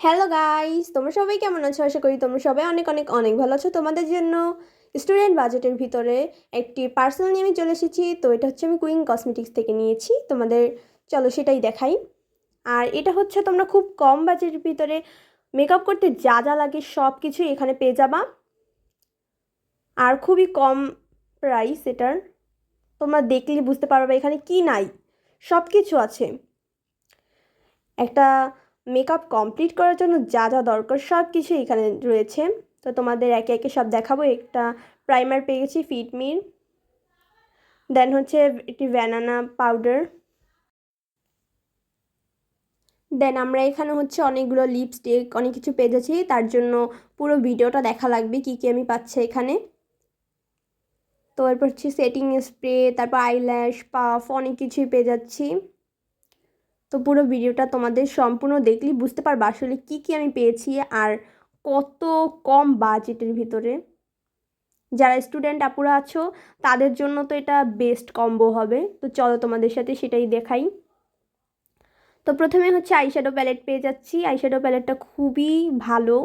Hello guys তোমরা সবাই কেমন আছো? আশা করি তোমরা সবাই অনেক অনেক অনেক ভালো আছো। তোমাদের জন্য স্টুডেন্ট বাজেটের ভিতরে একটি পার্সেল নিয়ে আমি চলে এসেছি। তো এটা হচ্ছে আমি কুইন কসমেটিক্স থেকে নিয়েছি। তোমাদের, চলো সেটাই দেখাই। আর এটা হচ্ছে তোমরা খুব কম বাজেটের ভিতরে মেকআপ করতে যা যা লাগে সব কিছুই এখানে পেয়ে যাবা। আর খুবই কম প্রাইস এটার। তোমরা দেখলে বুঝতে পারবে এখানে কি নাই। সব কিছু আছে। একটা মেকআপ কমপ্লিট করার জন্য যা যা দরকার সব কিছু এখানে রয়েছে। তো তোমাদের একে একে সব দেখাবো। একটা প্রাইমার পেয়ে গেছি ফিটমির দেন হচ্ছে একটি ব্যানানা পাউডার দেন আমরা এখানে হচ্ছে অনেকগুলো লিপস্টিক অনেক কিছু পেয়ে যাচ্ছি। তার জন্য পুরো ভিডিওটা দেখা লাগবে কী কী আমি পাচ্ছি এখানে। তো এরপর হচ্ছে সেটিং স্প্রে তারপর আইল্যাশ পাফ অনেক কিছুই পেয়ে যাচ্ছি। তো পুরো ভিডিওটা তোমাদের সম্পূর্ণ দেখলেই বুঝতে পারবে আসলে কী কী আমি পেয়েছি আর কত কম বাজেটের ভিতরে। যারা স্টুডেন্ট আপুরা আছো, তাদের জন্য তো এটা বেস্ট কম্বো হবে। তো চলো তোমাদের সাথে সেটাই দেখাই। তো প্রথমে হচ্ছে আইশ্যাডো প্যালেট পেয়ে যাচ্ছি। আইশ্যাডো প্যালেটটা খুবই ভালো।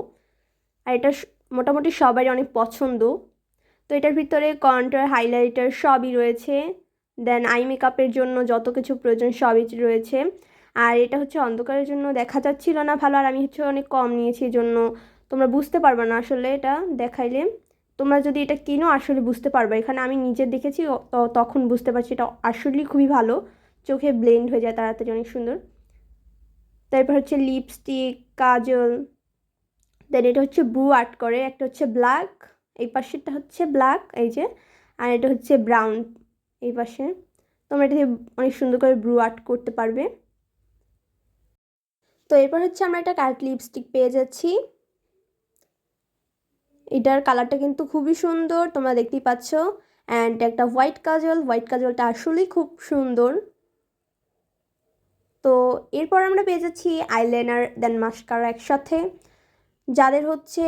আর এটা মোটামুটি সবারই অনেক পছন্দ। তো এটার ভিতরে কন্টার হাইলাইটার সবই রয়েছে। দেন আই মেকআপের জন্য যত কিছু প্রয়োজন সবই রয়েছে। আর এটা হচ্ছে অন্ধকারের জন্য দেখা যাচ্ছিল না ভালো, আর আমি হচ্ছে অনেক কম নিয়েছি এই জন্য। তোমরা বুঝতে পারবে না আসলে এটা দেখাইলে। তোমরা যদি এটা কিনো, আসলে বুঝতে পারবে। এখানে আমি নিজে দেখেছি তখন বুঝতে পারছি এটা আসলেই খুবই ভালো। চোখে ব্লেন্ড হয়ে যায় তাড়াতাড়ি, অনেক সুন্দর। তারপর হচ্ছে লিপস্টিক কাজল দেন এটা হচ্ছে ব্রু আর্ট করে, একটা হচ্ছে ব্ল্যাক এই পাশেরটা হচ্ছে ব্ল্যাক এই যে, আর এটা হচ্ছে ব্রাউন এই পাশে। তোমরা এটা অনেক সুন্দর করে ব্রু আর্ট করতে পারবে। তো এরপর হচ্ছে আমরা একটা কার্ট লিপস্টিক পেয়ে যাচ্ছি। এটার কালারটা কিন্তু খুবই সুন্দর, তোমরা দেখতেই পাচ্ছ। অ্যান্ড একটা হোয়াইট কাজল হোয়াইট কাজলটা আসলেই খুব সুন্দর। তো এরপর আমরা পেয়ে যাচ্ছি আইলাইনার দেন মাস্কারা একসাথে। যাদের হচ্ছে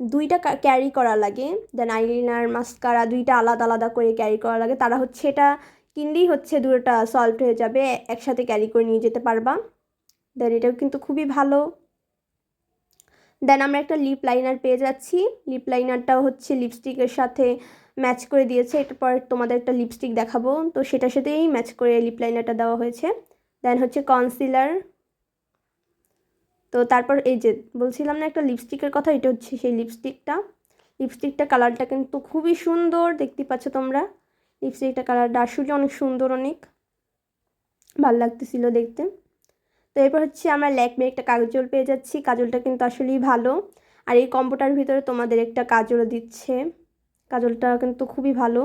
দুইটা ক্যারি করা লাগে দেন আইলাইনার মাস্কারা দুইটা আলাদা আলাদা করে ক্যারি করা লাগে, তারা হচ্ছে এটা কিনলেই হচ্ছে দুটোটা সলভ হয়ে যাবে, একসাথে ক্যারি করে নিয়ে যেতে পারবা। দেন এটাও কিন্তু খুবই ভালো। দেন আমরা একটা লিপ লাইনার পেয়ে যাচ্ছি। লিপ লাইনারটাও হচ্ছে লিপস্টিকের সাথে ম্যাচ করে দিয়েছে। এরপর তোমাদের একটা লিপস্টিক দেখাবো। তো সেটার সাথেই ম্যাচ করে লিপ লাইনারটা দেওয়া হয়েছে। দেন হচ্ছে কনসিলার তো তারপর এই যে বলছিলাম না একটা লিপস্টিকের কথা, এটা হচ্ছে সেই লিপস্টিকটা লিপস্টিকটা কালারটা কিন্তু খুবই সুন্দর, দেখতে পাচ্ছ তোমরা। লিপস্টিকটা কালারটা আসলে অনেক সুন্দর অনেক। ভালো লাগতেছিল দেখতে। তো এরপর হচ্ছে আমরা ল্যাকমে একটা কাজল পেয়ে যাচ্ছি। কাজলটা কিন্তু আসলেই ভালো। আর এই কম্বোটার ভিতরে তোমাদের একটা কাজলও দিচ্ছে। কাজলটা কিন্তু খুবই ভালো।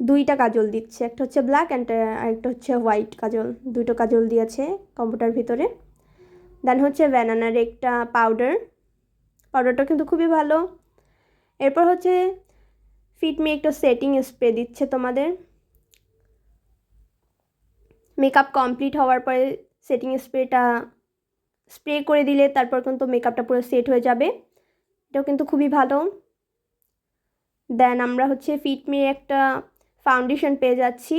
দুইটা কাজল দিচ্ছে। একটা হচ্ছে ব্ল্যাক অ্যান্ড আরেকটা হচ্ছে হোয়াইট কাজল। দুটো কাজল দিয়েছে কম্বোটার ভিতরে। দেন হচ্ছে ব্যানানার একটা পাউডার। পাউডারটা কিন্তু খুবই ভালো। এরপর হচ্ছে ফিটমি একটা সেটিং স্প্রে দিচ্ছে তোমাদের। মেকআপ কমপ্লিট হওয়ার পরে সেটিং স্প্রেটা স্প্রে করে দিলে তারপর কিন্তু মেকআপটা পুরো সেট হয়ে যাবে। এটাও কিন্তু খুবই ভালো। দেন আমরা হচ্ছে ফিটমির একটা ফাউন্ডেশন পেয়ে যাচ্ছি।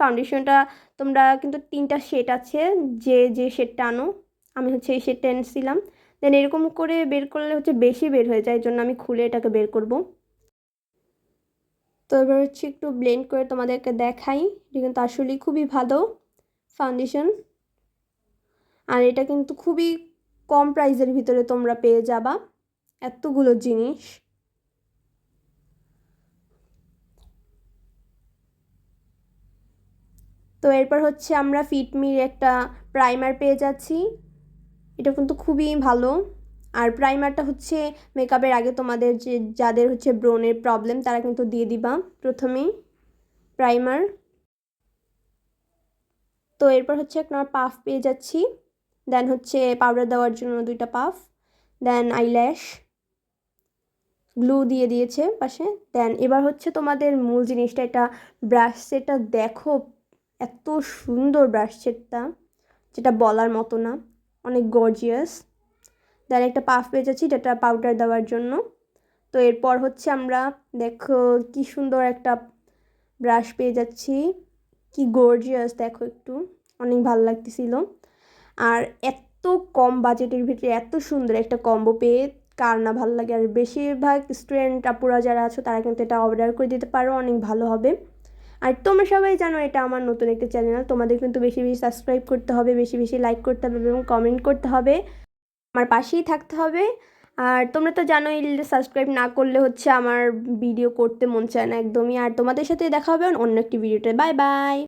ফাউন্ডেশনটা তোমরা কিন্তু তিনটা শেড আছে, যে যে শেডটা আনো। আমি হচ্ছে এই শেডটা এনেছিলাম। দেন এরকম করে বের করলে হচ্ছে বেশি বের হয়ে যায় জন্য আমি খুলে এটাকে বের করব। তো এবার হচ্ছে একটু ব্লেন্ড করে তোমাদেরকে দেখাই। এটা কিন্তু আসলেই খুবই ভালো। ফাউন্ডেশন। আর এটা কিন্তু খুবই কম প্রাইসের ভিতরে তোমরা পেয়ে যাবা এতগুলো জিনিস। তো এরপর হচ্ছে আমরা ফিটমির একটা প্রাইমার পেয়ে যাচ্ছি। এটা কিন্তু খুবই ভালো। আর প্রাইমারটা হচ্ছে মেকআপের আগে তোমাদের যে, যাদের হচ্ছে ব্রোনের প্রবলেম তারা কিন্তু দিয়ে দিবা প্রথমেই প্রাইমার তো এরপর হচ্ছে আপনার পাফ পেয়ে যাচ্ছি। দেন হচ্ছে পাউডার দেওয়ার জন্য দুইটা পাফ দেন আইল্যাশ গ্লু দিয়ে দিয়েছে পাশে। দেন এবার হচ্ছে তোমাদের মূল জিনিসটা, এটা ব্রাশ সেটটা দেখো, এত সুন্দর ব্রাশ সেটটা যেটা বলার মতো না, অনেক গর্জিয়াস দেন একটা পাফ পেয়ে যাচ্ছি, যেটা পাউডার দেওয়ার জন্য। তো এরপর হচ্ছে আমরা দেখো কি সুন্দর একটা ব্রাশ পেয়ে যাচ্ছি। কি গর্জিয়াস দেখো একটু। অনেক ভালো লাগতেছিল। আর এত কম বাজেটের ভিতরে এত সুন্দর একটা কম্বো পেয়ে কার না ভালো লাগে। আর বেশিরভাগ স্টুডেন্ট আপুরা যারা আছো, তারা কিন্তু এটা অর্ডার করে দিতে পারো, অনেক ভালো হবে। আর তোমরা সবাই জানো, এটা আমার নতুন একটা চ্যানেল তোমাদের কিন্তু বেশি বেশি সাবস্ক্রাইব করতে হবে, বেশি বেশি লাইক করতে হবে এবং কমেন্ট করতে হবে। আমার পাশেই থাকতে হবে। আর তোমরা তো জানোই সাবস্ক্রাইব না করলে হচ্ছে আমার ভিডিও করতে মন চায় না একদমই। আর তোমাদের সাথে দেখা হবে অন্য একটি ভিডিওতে বাই বাই